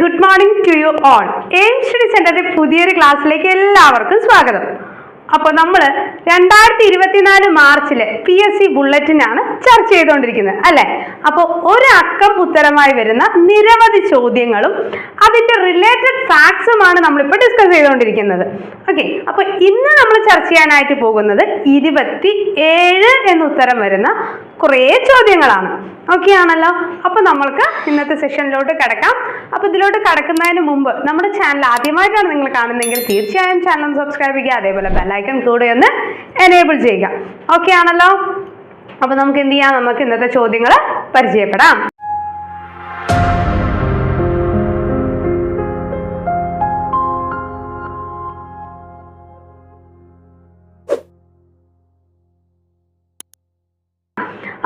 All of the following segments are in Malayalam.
Good morning to you all. Aim study സെന്ററിന്റെ പുതിയൊരു ക്ലാസ്സിലേക്ക് എല്ലാവർക്കും സ്വാഗതം. അപ്പോൾ നമ്മൾ രണ്ടായിരത്തി ഇരുപത്തിനാല് മാർച്ചിലെ പി എസ് സി ബുള്ളറ്റിനാണ് ചർച്ച ചെയ്തുകൊണ്ടിരിക്കുന്നത് അല്ലെ? അപ്പോൾ ഒരു അക്കം ഉത്തരമായി വരുന്ന നിരവധി ചോദ്യങ്ങളും അതിന്റെ റിലേറ്റഡ് ഫാക്ട്സുമാണ് നമ്മളിപ്പോൾ ഡിസ്കസ് ചെയ്തുകൊണ്ടിരിക്കുന്നത് ഓക്കെ അപ്പോൾ ഇന്ന് നമ്മൾ ചർച്ച ചെയ്യാനായിട്ട് പോകുന്നത് ഇരുപത്തി ഏഴ് എന്ന ഉത്തരം വരുന്ന കുറേ ചോദ്യങ്ങളാണ്. ഓക്കെ ആണല്ലോ? അപ്പോൾ നമ്മൾക്ക് ഇന്നത്തെ സെഷനിലോട്ട് കിടക്കാം. അപ്പോൾ ഇതിലോട്ട് കിടക്കുന്നതിന് മുമ്പ് നമ്മുടെ ചാനൽ ആദ്യമായിട്ടാണ് നിങ്ങൾ കാണുന്നതെങ്കിൽ തീർച്ചയായും ചാനൽ സബ്സ്ക്രൈബ് ചെയ്യുക അതേപോലെ ബെല്ലൈക്കൺ കൂടെ ഒന്ന് എനേബിൾ ചെയ്യുക. ഓക്കെ ആണല്ലോ? അപ്പോൾ നമുക്ക് എന്ത് ചെയ്യാം? നമുക്ക് ഇന്നത്തെ ചോദ്യങ്ങൾ പരിചയപ്പെടാം.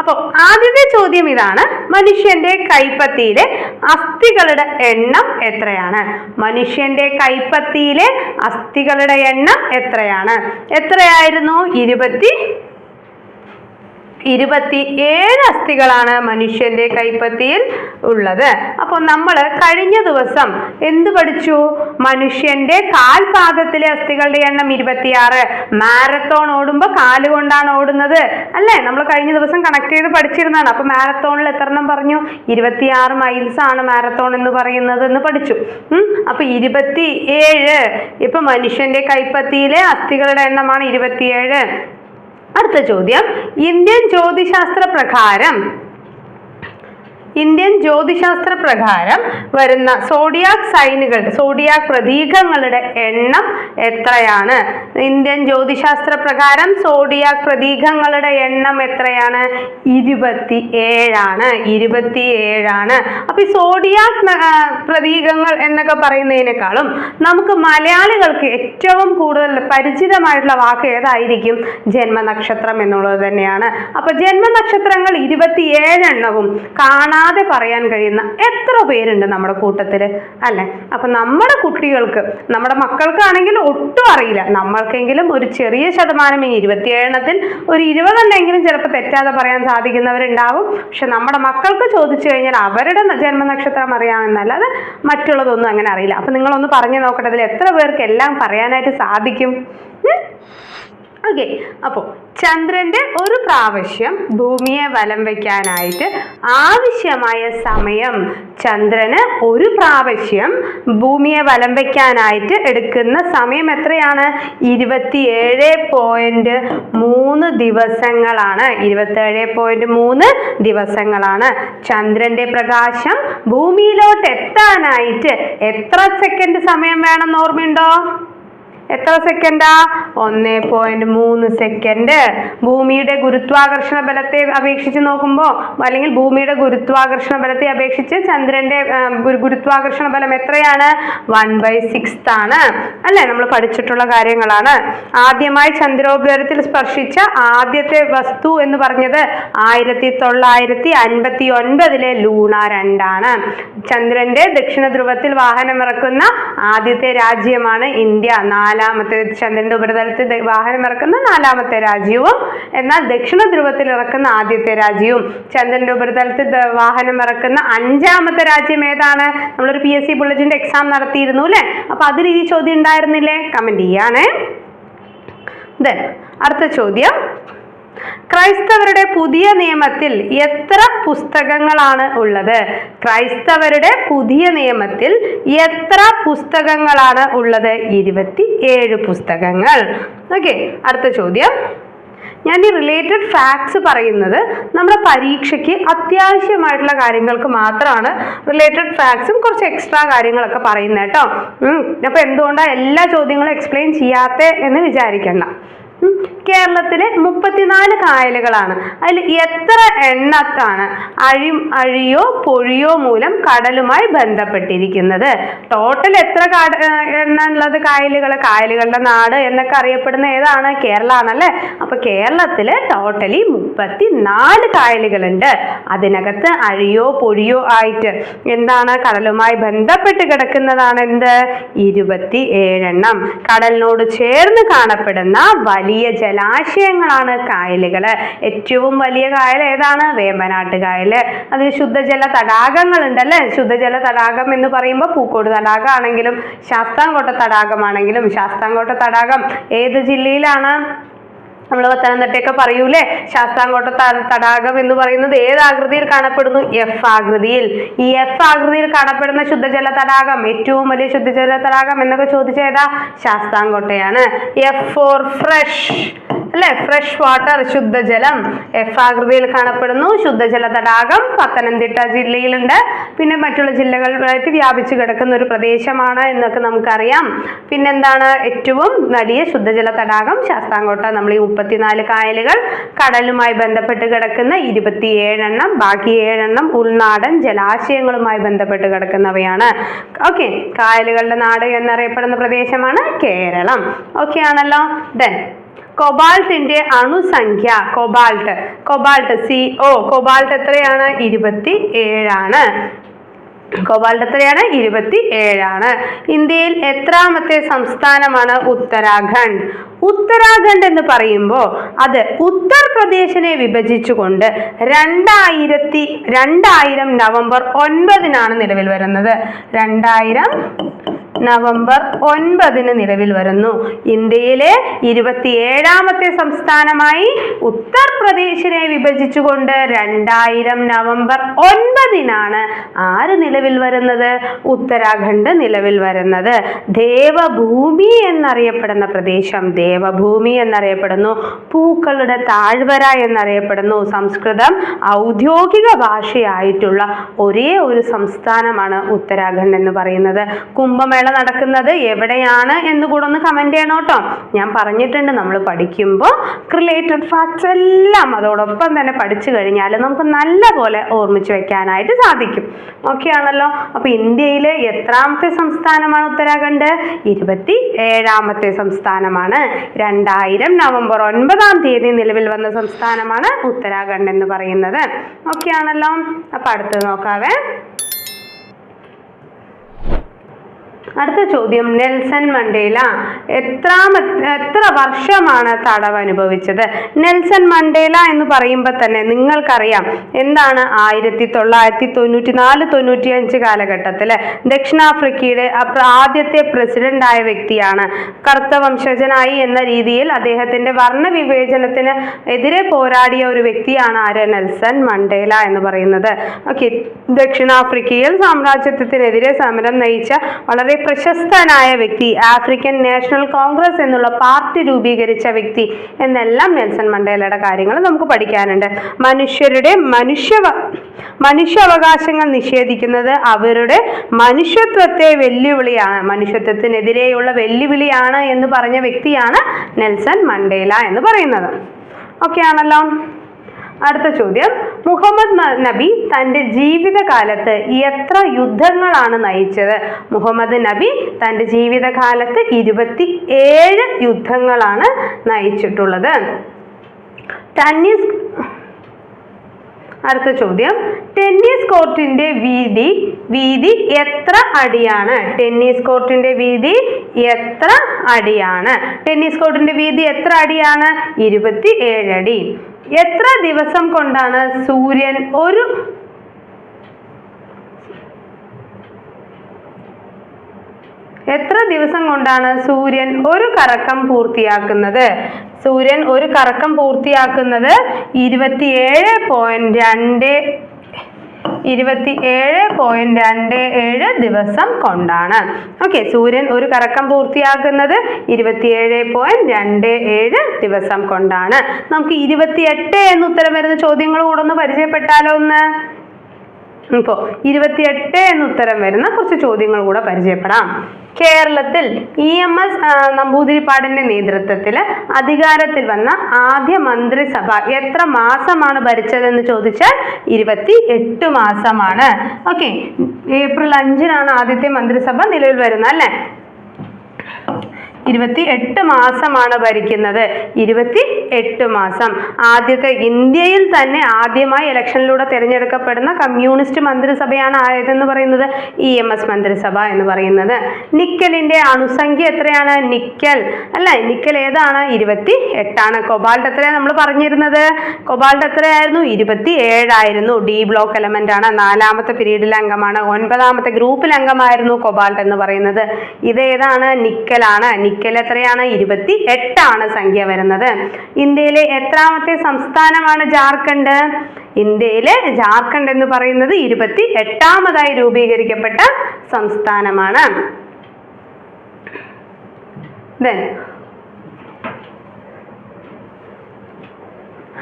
അപ്പോൾ ആദ്യത്തെ ചോദ്യം ഇതാണ്. മനുഷ്യന്റെ കൈപ്പത്തിയിലെ അസ്ഥികളുടെ എണ്ണം എത്രയാണ്? മനുഷ്യന്റെ കൈപ്പത്തിയിലെ അസ്ഥികളുടെ എണ്ണം എത്രയാണ്? എത്രയായിരുന്നു? ഇരുപത്തി ഇരുപത്തി ഏഴ് അസ്ഥികളാണ് മനുഷ്യന്റെ കൈപ്പത്തിയിൽ ഉള്ളത്. അപ്പോൾ നമ്മൾ കഴിഞ്ഞ ദിവസം എന്ത് പഠിച്ചു? മനുഷ്യന്റെ കാൽപാദത്തിലെ അസ്ഥികളുടെ എണ്ണം ഇരുപത്തിയാറ്. മാരത്തോൺ ഓടുമ്പോൾ കാൽ കൊണ്ടാണ് ഓടുന്നത്. അല്ലേ? നമ്മൾ കഴിഞ്ഞ ദിവസം കണക്ട് ചെയ്ത് പഠിച്ചിരുന്നതാണ്. അപ്പോൾ മാരത്തോണിൽ എത്ര എണ്ണം പറഞ്ഞു? ഇരുപത്തിയാറ് മൈൽസ് ആണ് മാരത്തോൺ എന്ന് പറയുന്നത് എന്ന് പഠിച്ചു. അപ്പോൾ ഇരുപത്തി ഏഴ് ഇപ്പൊ മനുഷ്യന്റെ കൈപ്പത്തിയിലെ അസ്ഥികളുടെ എണ്ണമാണ് ഇരുപത്തിയേഴ്. അടുത്ത ചോദ്യം. ഇന്ത്യൻ ജ്യോതിശാസ്ത്ര പ്രകാരം ഇന്ത്യൻ ജ്യോതിശാസ്ത്ര പ്രകാരം വരുന്ന സോഡിയാക് സൈനുകൾ സോഡിയാക് പ്രതീകങ്ങളുടെ എണ്ണം എത്രയാണ്? ഇന്ത്യൻ ജ്യോതിശാസ്ത്ര പ്രകാരം സോഡിയാക് പ്രതീകങ്ങളുടെ എണ്ണം എത്രയാണ്? ഇരുപത്തി ഏഴാണ് ഇരുപത്തി ഏഴാണ് അപ്പൊ ഈ സോഡിയാക് പ്രതീകങ്ങൾ എന്നൊക്കെ പറയുന്നതിനേക്കാളും നമുക്ക് മലയാളികൾക്ക് ഏറ്റവും കൂടുതൽ പരിചിതമായിട്ടുള്ള വാക്ക് ഏതായിരിക്കും? ജന്മനക്ഷത്രം എന്നുള്ളത് തന്നെയാണ്. അപ്പൊ ജന്മനക്ഷത്രങ്ങൾ ഇരുപത്തിയേഴ് എണ്ണവും കാണാതെ പറയാൻ കഴിയുന്ന എത്ര പേരുണ്ട് നമ്മുടെ കൂട്ടത്തിൽ അല്ലേ? അപ്പൊ നമ്മുടെ കുട്ടികൾക്ക് നമ്മുടെ മക്കൾക്കാണെങ്കിൽ ഒട്ടും അറിയില്ല. നമ്മൾക്കെങ്കിലും ഒരു ചെറിയ ശതമാനം ഈ ഇരുപത്തിയേഴെണ്ണത്തിൽ ഒരു ഇരുപതെണ്ണെങ്കിലും ചിലപ്പോൾ തെറ്റാതെ പറയാൻ സാധിക്കുന്നവരുണ്ടാവും. പക്ഷെ നമ്മുടെ മക്കൾക്ക് ചോദിച്ചു കഴിഞ്ഞാൽ അവരുടെ ജന്മനക്ഷത്രം അറിയാമെന്നല്ലാതെ മറ്റുള്ളതൊന്നും അങ്ങനെ അറിയില്ല. അപ്പൊ നിങ്ങളൊന്ന് പറഞ്ഞു നോക്കട്ടെ അതിൽ എത്ര പേർക്ക് എല്ലാം പറയാനായിട്ട് സാധിക്കും? ഓക്കെ അപ്പോൾ ചന്ദ്രന്റെ ഒരു പ്രാവശ്യം ഭൂമിയെ വലം വയ്ക്കാനായിട്ട് ആവശ്യമായ സമയം ചന്ദ്രന് ഒരു പ്രാവശ്യം ഭൂമിയെ വലം വയ്ക്കാനായിട്ട് എടുക്കുന്ന സമയം എത്രയാണ്? ഇരുപത്തിയേഴ് പോയിന്റ് മൂന്ന് ദിവസങ്ങളാണ്. ഇരുപത്തേഴ് പോയിന്റ് മൂന്ന് ദിവസങ്ങളാണ്. ചന്ദ്രന്റെ പ്രകാശം ഭൂമിയിലോട്ട് എത്താനായിട്ട് എത്ര സെക്കൻഡ് സമയം വേണമെന്ന് ഓർമ്മയുണ്ടോ? എത്ര സെക്കൻഡാ ഒന്ന് പോയിന്റ് മൂന്ന് സെക്കൻഡ് ഭൂമിയുടെ ഗുരുത്വാകർഷണ ബലത്തെ അപേക്ഷിച്ച് നോക്കുമ്പോൾ അല്ലെങ്കിൽ ഭൂമിയുടെ ഗുരുത്വാകർഷണ ബലത്തെ അപേക്ഷിച്ച് ചന്ദ്രന്റെ ഗുരുത്വാകർഷണ ബലം എത്രയാണ്? വൺ ബൈ സിക്സ് ആണ്. അല്ലേ? നമ്മൾ പഠിച്ചിട്ടുള്ള കാര്യങ്ങളാണ്. ആദ്യമായി ചന്ദ്രോപരിതലത്തിൽ സ്പർശിച്ച ആദ്യത്തെ വസ്തു എന്ന് പറഞ്ഞത് ആയിരത്തി തൊള്ളായിരത്തി അൻപത്തി ഒൻപതിലെ ലൂണ രണ്ടാണ്. ചന്ദ്രന്റെ ദക്ഷിണ ധ്രുവത്തിൽ വാഹനമിറക്കുന്ന ആദ്യത്തെ രാജ്യമാണ് ഇന്ത്യ. നാലാമത്തെ ചന്ദ്രന്റെ ഉപരിതലത്തിൽ വാഹനം ഇറക്കുന്ന നാലാമത്തെ രാജ്യവും എന്നാൽ ദക്ഷിണ ധ്രുവത്തിൽ ഇറക്കുന്ന ആദ്യത്തെ രാജ്യവും ചന്ദ്രന്റെ ഉപരിതലത്തിൽ വാഹനം ഇറക്കുന്ന അഞ്ചാമത്തെ രാജ്യം ഏതാണ്? നമ്മളൊരു പി എസ് സി ബുള്ളറ്റിന്റെ എക്സാം നടത്തിയിരുന്നു അല്ലേ? അപ്പൊ അതിൽ ഈ ചോദ്യം ഉണ്ടായിരുന്നില്ലേ? കമന്റ് ചെയ്യാണേ അടുത്ത ചോദ്യം. ക്രൈസ്തവരുടെ പുതിയ നിയമത്തിൽ എത്ര പുസ്തകങ്ങളാണ് ഉള്ളത്? ക്രൈസ്തവരുടെ പുതിയ നിയമത്തിൽ എത്ര പുസ്തകങ്ങളാണ് ഉള്ളത്? ഇരുപത്തി ഏഴ് പുസ്തകങ്ങൾ. ഓക്കെ അടുത്ത ചോദ്യം. ഞാൻ ഈ റിലേറ്റഡ് ഫാക്ട്സ് പറയുന്നത് നമ്മുടെ പരീക്ഷയ്ക്ക് അത്യാവശ്യമായിട്ടുള്ള കാര്യങ്ങൾക്ക് മാത്രമാണ് റിലേറ്റഡ് ഫാക്ട്സും കുറച്ച് എക്സ്ട്രാ കാര്യങ്ങളൊക്കെ പറയുന്നത് കേട്ടോ. അപ്പോൾ എന്തുകൊണ്ടാണ് എല്ലാ ചോദ്യങ്ങളും എക്സ്പ്ലെയിൻ ചെയ്യാത്ത എന്ന് വിചാരിക്കണ്ട. ഉം. കേരളത്തിലെ മുപ്പത്തിനാല് കായലുകളാണ്. അതിൽ എത്ര എണ്ണത്താണ് അഴി അഴിയോ പൊഴിയോ മൂലം കടലുമായി ബന്ധപ്പെട്ടിരിക്കുന്നത്? ടോട്ടൽ എത്ര കട എണ്ണ ഉള്ളത് കായലുകൾ കായലുകളുടെ നാട് എന്നൊക്കെ അറിയപ്പെടുന്ന ഏതാണ്? കേരള ആണല്ലേ അപ്പൊ കേരളത്തിൽ ടോട്ടലി മുപ്പത്തി നാല് കായലുകളുണ്ട്. അതിനകത്ത് അഴിയോ പൊഴിയോ ആയിട്ട് എന്താണ് കടലുമായി ബന്ധപ്പെട്ട് കിടക്കുന്നതാണ് എന്ത്? ഇരുപത്തി ഏഴെണ്ണം കടലിനോട് ചേർന്ന് കാണപ്പെടുന്ന വലിയ വലിയ ജലാശയങ്ങളാണ് കായലുകൾ ഏറ്റവും വലിയ കായൽ ഏതാണ്? വേമ്പനാട്ട് കായൽ അതിൽ ശുദ്ധജല തടാകങ്ങളുണ്ട് അല്ലേ ശുദ്ധജല തടാകം എന്ന് പറയുമ്പോൾ പൂക്കോട് തടാകമാണെങ്കിലും ശാസ്താംകോട്ട തടാകമാണെങ്കിലും ശാസ്താംകോട്ട തടാകം ഏത് ജില്ലയിലാണ്? നമ്മൾ പത്തനംതിട്ടയൊക്കെ പറയൂലേ? ശാസ്താംകോട്ട തടാകം എന്ന് പറയുന്നത് ഏത് ആകൃതിയിൽ കാണപ്പെടുന്നു? എഫ് ആകൃതിയിൽ. ഈ എഫ് ആകൃതിയിൽ കാണപ്പെടുന്ന ശുദ്ധജല തടാകം ഏറ്റവും വലിയ ശുദ്ധജല തടാകം എന്നൊക്കെ ചോദിച്ച ഏതാ? ശാസ്താംകോട്ടയാണ്. എഫ് ഫോർ ഫ്രഷ് അല്ലെ? ഫ്രഷ് വാട്ടർ ശുദ്ധജലം. എഫ് ആകൃതിയിൽ കാണപ്പെടുന്നു ശുദ്ധജല തടാകം. പത്തനംതിട്ട ജില്ലയിലുണ്ട്. പിന്നെ മറ്റുള്ള ജില്ലകളിലായിട്ട് വ്യാപിച്ചു കിടക്കുന്ന ഒരു പ്രദേശമാണ് എന്നൊക്കെ നമുക്കറിയാം. പിന്നെന്താണ് ഏറ്റവും വലിയ ശുദ്ധജല തടാകം? ശാസ്താംകോട്ട. നമ്മൾ ഈ മുപ്പത്തിനാല് കായലുകൾ കടലുമായി ബന്ധപ്പെട്ട് കിടക്കുന്ന ഇരുപത്തിയേഴെണ്ണം ബാക്കി ഏഴെണ്ണം ഉൾനാടൻ ജലാശയങ്ങളുമായി ബന്ധപ്പെട്ട് കിടക്കുന്നവയാണ്. ഓക്കെ കായലുകളുടെ നാട് എന്നറിയപ്പെടുന്ന പ്രദേശമാണ് കേരളം. ഓക്കെ ആണല്ലോ? ദെൻ കൊബാൾട്ടിന്റെ അണുസംഖ്യ cobalt. Cobalt C O cobalt എത്രയാണ്? ഇരുപത്തി ഏഴാണ് എത്രയാണ് ഇരുപത്തി ഏഴാണ് ഇന്ത്യയിൽ എത്രാമത്തെ സംസ്ഥാനമാണ് ഉത്തരാഖണ്ഡ്? ഉത്തരാഖണ്ഡ് എന്ന് പറയുമ്പോൾ അത് ഉത്തർപ്രദേശിനെ വിഭജിച്ചുകൊണ്ട് രണ്ടായിരത്തി രണ്ടായിരം നവംബർ ഒൻപതിനാണ് നിലവിൽ വരുന്നത്. രണ്ടായിരം നവംബർ ഒൻപതിന് നിലവിൽ വരുന്നു. ഇന്ത്യയിലെ ഇരുപത്തിയേഴാമത്തെ സംസ്ഥാനമായി ഉത്തർപ്രദേശിനെ വിഭജിച്ചുകൊണ്ട് രണ്ടായിരം നവംബർ ഒൻപതിനാണ് ആര് നിലവിൽ വരുന്നത്? ഉത്തരാഖണ്ഡ് നിലവിൽ വരുന്നത്. ദേവഭൂമി എന്നറിയപ്പെടുന്ന പ്രദേശം ദേവഭൂമി എന്നറിയപ്പെടുന്നു. പൂക്കളുടെ താഴ്വര എന്നറിയപ്പെടുന്നു. സംസ്കൃതം ഔദ്യോഗിക ഭാഷയായിട്ടുള്ള ഒരേ ഒരു സംസ്ഥാനമാണ് ഉത്തരാഖണ്ഡ് എന്ന് പറയുന്നത്. കുംഭമേള നടക്കുന്നത് എവിടെയാണ് എന്ന് കൂടെ ഒന്ന് കമന്റ് ചെയ്യണം കേട്ടോ. ഞാൻ പറഞ്ഞിട്ടുണ്ട് നമ്മൾ പഠിക്കുമ്പോൾ റിലേറ്റഡ് ഫാക്ട്സ് എല്ലാം അതോടൊപ്പം തന്നെ പഠിച്ചു കഴിഞ്ഞാൽ നമുക്ക് നല്ലപോലെ ഓർമ്മിച്ച് വെക്കാനായിട്ട് സാധിക്കും. ഓക്കെ ആണല്ലോ? അപ്പോൾ ഇന്ത്യയിലെ എത്രാമത്തെ സംസ്ഥാനമാണ് ഉത്തരാഖണ്ഡ്? ഇരുപത്തി ഏഴാമത്തെ സംസ്ഥാനമാണ്. രണ്ടായിരം നവംബർ ഒൻപതാം തീയതി നിലവിൽ വന്ന സംസ്ഥാനമാണ് ഉത്തരാഖണ്ഡ് എന്ന് പറയുന്നത്. ഓക്കെ ആണല്ലോ? അപ്പോൾ അടുത്തത് നോക്കാവേ. അടുത്ത ചോദ്യം നെൽസൺ മണ്ടേല എത്ര എത്ര വർഷമാണ് തടവ് അനുഭവിച്ചത്? നെൽസൺ മണ്ടേല എന്ന് പറയുമ്പോൾ തന്നെ നിങ്ങൾക്കറിയാം എന്താണ് ആയിരത്തി തൊള്ളായിരത്തി തൊണ്ണൂറ്റി നാല് തൊണ്ണൂറ്റി അഞ്ച് കാലഘട്ടത്തിൽ ദക്ഷിണാഫ്രിക്കയുടെ ആദ്യത്തെ പ്രസിഡന്റ് ആയ വ്യക്തിയാണ്. കറുത്ത വംശജനായി എന്ന രീതിയിൽ അദ്ദേഹത്തിന്റെ വർണവിവേചനത്തിന് എതിരെ പോരാടിയ ഒരു വ്യക്തിയാണ് ആര്? നെൽസൺ മണ്ടേല എന്ന് പറയുന്നത്. ഓക്കെ ദക്ഷിണാഫ്രിക്കയിൽ സാമ്രാജ്യത്വത്തിനെതിരെ സമരം നയിച്ച വളരെ പ്രശസ്തനായ വ്യക്തി ആഫ്രിക്കൻ നാഷണൽ കോൺഗ്രസ് എന്നുള്ള പാർട്ടി രൂപീകരിച്ച വ്യക്തി എന്നെല്ലാം നെൽസൺ മണ്ടേലയുടെ കാര്യങ്ങൾ നമുക്ക് പഠിക്കാനുണ്ട്. മനുഷ്യരുടെ മനുഷ്യ മനുഷ്യാവകാശങ്ങൾ നിഷേധിക്കുന്നത് അവരുടെ മനുഷ്യത്വത്തെ വെല്ലുവിളിയാണ് മനുഷ്യത്വത്തിനെതിരെയുള്ള വെല്ലുവിളിയാണ് എന്ന് പറഞ്ഞ വ്യക്തിയാണ് നെൽസൺ മണ്ടേല എന്ന് പറയുന്നത്. ഓക്കെ ആണല്ലോ അടുത്ത ചോദ്യം. മുഹമ്മദ് നബി തന്റെ ജീവിതകാലത്ത് എത്ര യുദ്ധങ്ങളാണ് നയിച്ചത്? മുഹമ്മദ് നബി തന്റെ ജീവിതകാലത്ത് ഇരുപത്തി ഏഴ് യുദ്ധങ്ങളാണ് നയിച്ചിട്ടുള്ളത്. ടെന്നീസ് അടുത്ത ചോദ്യം. ടെന്നീസ് കോർട്ടിന്റെ വീതി വീതി എത്ര അടിയാണ്? ടെന്നീസ് കോർട്ടിന്റെ വീതി എത്ര അടിയാണ്? ടെന്നീസ് കോർട്ടിന്റെ വീതി എത്ര അടിയാണ്? ഇരുപത്തി ഏഴടി എത്ര ദിവസം കൊണ്ടാണ് സൂര്യൻ ഒരു എത്ര ദിവസം കൊണ്ടാണ് സൂര്യൻ ഒരു കറക്കം പൂർത്തിയാക്കുന്നത്? സൂര്യൻ ഒരു കറക്കം പൂർത്തിയാക്കുന്നത് ഇരുപത്തിയേഴ് പോയിന്റ് രണ്ട് ഇരുപത്തി ഏഴ് പോയിന്റ് രണ്ട് ഏഴ് ദിവസം കൊണ്ടാണ്. ഓക്കെ സൂര്യൻ ഒരു കറക്കം പൂർത്തിയാക്കുന്നത് ഇരുപത്തിയേഴ് പോയിന്റ് രണ്ട് ഏഴ് ദിവസം കൊണ്ടാണ്. നമുക്ക് ഇരുപത്തിയെട്ട് എന്ന് ഉത്തരം വരുന്ന ചോദ്യങ്ങൾ കൂടെ ഒന്ന് പരിചയപ്പെട്ടാലോ ഒന്ന്? ഇപ്പോൾ ഇരുപത്തിയെട്ട് എന്ന് ഉത്തരം വരുന്ന കുറച്ച് ചോദ്യങ്ങൾ കൂടെ പരിചയപ്പെടാം. കേരളത്തിൽ ഇ എം എസ് നമ്പൂതിരിപ്പാടിന്റെ നേതൃത്വത്തിൽ അധികാരത്തിൽ വന്ന ആദ്യ മന്ത്രിസഭ എത്ര മാസമാണ് ഭരിച്ചതെന്ന് ചോദിച്ചാൽ ഇരുപത്തി എട്ട് മാസമാണ്. ഓക്കെ ഏപ്രിൽ അഞ്ചിനാണ് ആദ്യത്തെ മന്ത്രിസഭ നിലവിൽ വരുന്നത് അല്ലേ? ഇരുപത്തി എട്ട് മാസമാണ് ഭരിക്കുന്നത്. ഇരുപത്തി എട്ട് മാസം. ആദ്യത്തെ ഇന്ത്യയിൽ തന്നെ ആദ്യമായി ഇലക്ഷനിലൂടെ തിരഞ്ഞെടുക്കപ്പെടുന്ന കമ്മ്യൂണിസ്റ്റ് മന്ത്രിസഭയാണ് ആയതെന്ന് പറയുന്നത് ഇ എം എസ് മന്ത്രിസഭ എന്ന് പറയുന്നത്. നിക്കലിന്റെ അണുസംഖ്യ എത്രയാണ്? നിക്കൽ. അല്ല നിക്കൽ ഏതാണ്? ഇരുപത്തി എട്ടാണ് കൊബാൾട്ട് എത്രയാണ് നമ്മൾ പറഞ്ഞിരുന്നത്? കൊബാൾട്ട് എത്രയായിരുന്നു? ഇരുപത്തി ഏഴായിരുന്നു ഡി ബ്ലോക്ക് എലമെന്റ് ആണ്. നാലാമത്തെ പീരീഡിലെ അംഗമാണ്. ഒൻപതാമത്തെ ഗ്രൂപ്പിലെ അംഗമായിരുന്നു കൊബാൾട്ട് എന്ന് പറയുന്നത്. ഇത് ഏതാണ്? നിക്കലാണ്. നിക്കൽ എത്രയാണ്? ഇരുപത്തി എട്ടാണ് സംഖ്യ വരുന്നത്. ഇന്ത്യയിലെ എത്രാമത്തെ സംസ്ഥാനമാണ് ജാർഖണ്ഡ്? ഇന്ത്യയിലെ ജാർഖണ്ഡ് എന്ന് പറയുന്നത് ഇരുപത്തി എട്ടാമതായി രൂപീകരിക്കപ്പെട്ട സംസ്ഥാനമാണ്.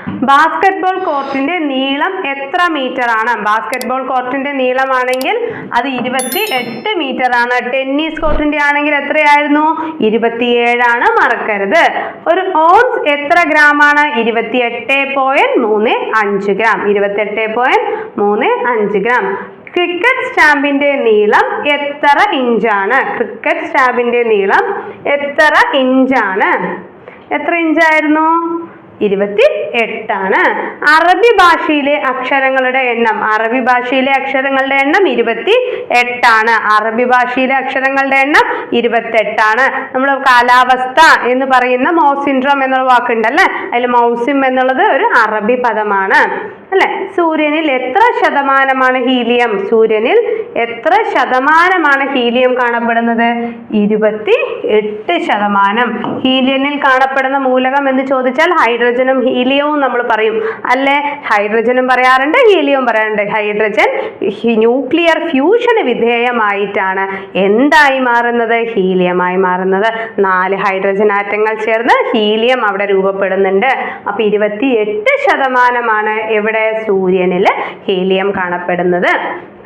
Then ബാസ്കറ്റ്ബോൾ കോർട്ടിന്റെ നീളം എത്ര മീറ്റർ ആണ്? ബാസ്കറ്റ്ബോൾ കോർട്ടിന്റെ നീളമാണെങ്കിൽ അത് ഇരുപത്തി എട്ട് മീറ്റർ ആണ്. ടെന്നീസ് കോർട്ടിന്റെ ആണെങ്കിൽ എത്രയായിരുന്നു? ഇരുപത്തിയേഴാണ് മറക്കരുത്. ഒരു ഓൺസ് എത്ര ഗ്രാം ആണ്? ഇരുപത്തി എട്ട് പോയിന്റ് മൂന്ന് അഞ്ച് ഗ്രാം ഇരുപത്തി എട്ട് പോയിന്റ് മൂന്ന് അഞ്ച് ഗ്രാം ക്രിക്കറ്റ് സ്റ്റാമ്പിന്റെ നീളം എത്ര ഇഞ്ചാണ് ക്രിക്കറ്റ് സ്റ്റാമ്പിന്റെ നീളം എത്ര ഇഞ്ചാണ് എത്ര ഇഞ്ചായിരുന്നു ഇരുപത്തി എട്ടാണ് അറബി ഭാഷയിലെ അക്ഷരങ്ങളുടെ എണ്ണം അറബി ഭാഷയിലെ അക്ഷരങ്ങളുടെ എണ്ണം ഇരുപത്തി എട്ടാണ് അറബി ഭാഷയിലെ അക്ഷരങ്ങളുടെ എണ്ണം ഇരുപത്തെട്ടാണ് നമ്മൾ കാലാവസ്ഥ എന്ന് പറയുന്ന മൗസിൻഡ്രോം എന്നുള്ള വാക്കുണ്ടല്ലേ? അതിൽ മൗസിം എന്നുള്ളത് ഒരു അറബി പദമാണ്. അല്ലെ? സൂര്യനിൽ എത്ര ശതമാനമാണ് ഹീലിയം? സൂര്യനിൽ എത്ര ശതമാനമാണ് ഹീലിയം കാണപ്പെടുന്നത്? ഇരുപത്തി എട്ട് ശതമാനം. ഹീലിയനിൽ കാണപ്പെടുന്ന മൂലകം എന്ന് ചോദിച്ചാൽ ഹൈഡ്രജനും ഹീലിയവും നമ്മൾ പറയും. അല്ലെ? ഹൈഡ്രജനും പറയാറുണ്ട് ഹീലിയവും പറയാറുണ്ട്. ഹൈഡ്രജൻ ന്യൂക്ലിയർ ഫ്യൂഷന് വിധേയമായിട്ടാണ്. എന്തായി മാറുന്നത്? ഹീലിയമായി മാറുന്നത്. നാല് ഹൈഡ്രജൻ ആറ്റങ്ങൾ ചേർന്ന് ഹീലിയം അവിടെ രൂപപ്പെടുന്നുണ്ട്. അപ്പൊ ഇരുപത്തി എട്ട് ശതമാനമാണ് എവിടെ? സൂര്യനിൽ ഹീലിയം കാണപ്പെടുന്നത്.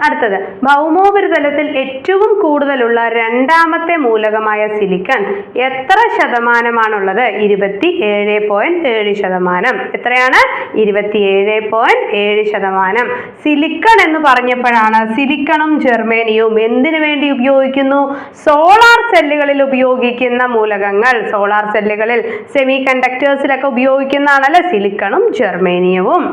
അടുത്തത്. ഭൗമോപരിതലത്തിൽ ഏറ്റവും കൂടുതലുള്ള രണ്ടാമത്തെ മൂലകമായ സിലിക്കൺ എത്ര ശതമാനമാണുള്ളത്? ഇരുപത്തി ഏഴ് പോയിന്റ് ഏഴ് ശതമാനം. എത്രയാണ്? ഇരുപത്തി ഏഴ് പോയിന്റ് ഏഴ് ശതമാനം. സിലിക്കൺ എന്ന് പറഞ്ഞപ്പോഴാണ് സിലിക്കണും ജെർമേനിയും എന്തിനു വേണ്ടി ഉപയോഗിക്കുന്നു? സോളാർ സെല്ലുകളിൽ ഉപയോഗിക്കുന്ന മൂലകങ്ങൾ. സോളാർ സെല്ലുകളിൽ സെമി കണ്ടക്ടേഴ്സിലൊക്കെ ഉപയോഗിക്കുന്നതാണല്ലോ? സിലിക്കണും ജെർമേനിയവും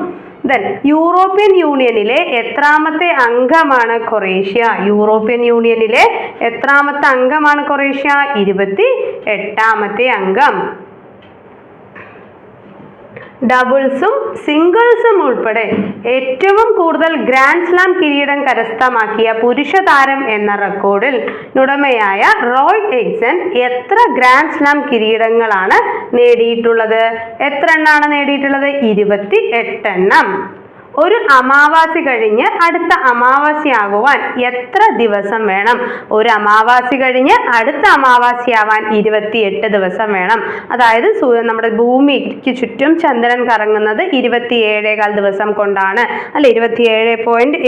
ദെൻ യൂറോപ്യൻ യൂണിയനിലെ എത്രാമത്തെ അംഗമാണ് കൊറേഷ്യ യൂറോപ്യൻ യൂണിയനിലെ എത്രാമത്തെ അംഗമാണ് കൊറേഷ്യ ഇരുപത്തി എട്ടാമത്തെ അംഗം. ഡബിൾസും സിംഗിൾസും ഉൾപ്പെടെ ഏറ്റവും കൂടുതൽ ഗ്രാൻഡ് സ്ലാം കിരീടം കരസ്ഥമാക്കിയ പുരുഷ താരം എന്ന റെക്കോർഡിൽ ഉടമയായ റോയ് എക്സൻ എത്ര ഗ്രാൻഡ് സ്ലാം കിരീടങ്ങളാണ് നേടിയിട്ടുള്ളത്? എത്ര എണ്ണാണ് നേടിയിട്ടുള്ളത്? ഇരുപത്തി എട്ടെണ്ണം ഒരു അമാവാസി കഴിഞ്ഞ് അടുത്ത അമാവാസി ആകുവാൻ എത്ര ദിവസം വേണം? ഒരു അമാവാസി കഴിഞ്ഞ് അടുത്ത അമാവാസി ആവാൻ ഇരുപത്തിയെട്ട് ദിവസം വേണം. അതായത് നമ്മുടെ ഭൂമിക്ക് ചുറ്റും ചന്ദ്രൻ കറങ്ങുന്നത് ഇരുപത്തിയേഴേകാൽ ദിവസം കൊണ്ടാണ്. അല്ല ഇരുപത്തിയേഴ് പോയിന്റ്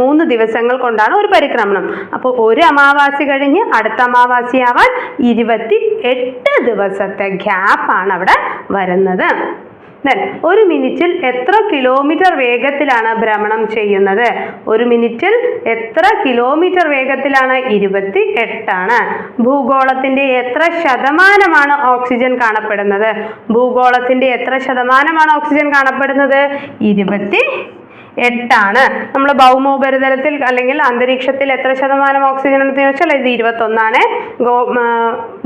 മൂന്ന് ദിവസങ്ങൾ കൊണ്ടാണ് ഒരു പരിക്രമണം. അപ്പോൾ ഒരു അമാവാസി കഴിഞ്ഞ് അടുത്ത അമാവാസി ആവാൻ ഇരുപത്തി എട്ട് ദിവസത്തെ ഗ്യാപ്പാണ് അവിടെ വരുന്നത്. Then, ഒരു മിനിറ്റിൽ എത്ര കിലോമീറ്റർ വേഗത്തിലാണ് ഭ്രമണം ചെയ്യുന്നത്? ഒരു മിനിറ്റിൽ എത്ര കിലോമീറ്റർ വേഗത്തിലാണ്? ഇരുപത്തി എട്ടാണ് ഭൂഗോളത്തിന്റെ എത്ര ശതമാനമാണ് ഓക്സിജൻ കാണപ്പെടുന്നത്? ഭൂഗോളത്തിന്റെ എത്ര ശതമാനമാണ് ഓക്സിജൻ കാണപ്പെടുന്നത്? ഇരുപത്തി എട്ടാണ്. നമ്മൾ ഭൗമോപരിതലത്തിൽ അല്ലെങ്കിൽ അന്തരീക്ഷത്തിൽ എത്ര ശതമാനം ഓക്സിജൻ ഉണ്ടെന്ന് ചോദിച്ചാൽ ഇത് ഇരുപത്തൊന്നാണ്. ഗോ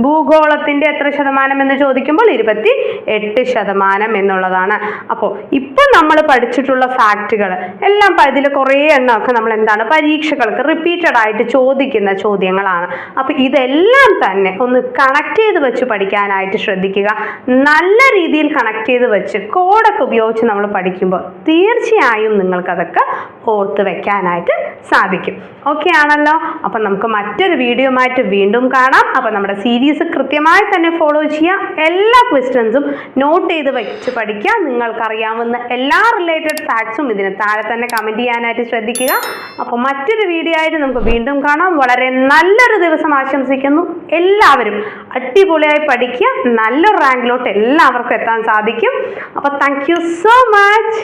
ഭൂഗോളത്തിന്റെ എത്ര ശതമാനം എന്ന് ചോദിക്കുമ്പോൾ ഇരുപത്തി എട്ട് ശതമാനം എന്നുള്ളതാണ്. അപ്പോൾ ഇപ്പോൾ നമ്മൾ പഠിച്ചിട്ടുള്ള ഫാക്റ്റുകൾ എല്ലാം ഇതിൽ കുറേ എണ്ണമൊക്കെ നമ്മൾ എന്താണ് പരീക്ഷകൾക്ക് റിപ്പീറ്റഡ് ആയിട്ട് ചോദിക്കുന്ന ചോദ്യങ്ങളാണ്. അപ്പോൾ ഇതെല്ലാം തന്നെ ഒന്ന് കണക്ട് ചെയ്ത് വെച്ച് പഠിക്കാനായിട്ട് ശ്രദ്ധിക്കുക. നല്ല രീതിയിൽ കണക്ട് ചെയ്ത് വെച്ച് കോഡൊക്കെ ഉപയോഗിച്ച് നമ്മൾ പഠിക്കുമ്പോൾ തീർച്ചയായും നിങ്ങൾക്കതൊക്കെ ഓർത്ത് വെക്കാനായിട്ട് സാധിക്കും. ഓക്കെ ആണല്ലോ? അപ്പം നമുക്ക് മറ്റൊരു വീഡിയോ ആയിട്ട് വീണ്ടും കാണാം. അപ്പം നമ്മുടെ സീരീസ് കൃത്യമായി തന്നെ ഫോളോ ചെയ്യുക എല്ലാ ക്വസ്റ്റ്യൻസും നോട്ട് ചെയ്ത് വെച്ച് പഠിക്കുക നിങ്ങൾക്കറിയാവുന്ന എല്ലാ റിലേറ്റഡ് ഫാക്ട്സും ഇതിന് താഴെ തന്നെ കമന്റ് ചെയ്യാനായിട്ട് ശ്രദ്ധിക്കുക. അപ്പോൾ മറ്റൊരു വീഡിയോ ആയിട്ട് നമുക്ക് വീണ്ടും കാണാം. വളരെ നല്ലൊരു ദിവസം ആശംസിക്കുന്നു. എല്ലാവരും അടിപൊളിയായി പഠിക്കുക. നല്ലൊരു റാങ്കിലോട്ട് എല്ലാവർക്കും എത്താൻ സാധിക്കും. അപ്പോൾ താങ്ക് യു സോ മച്ച്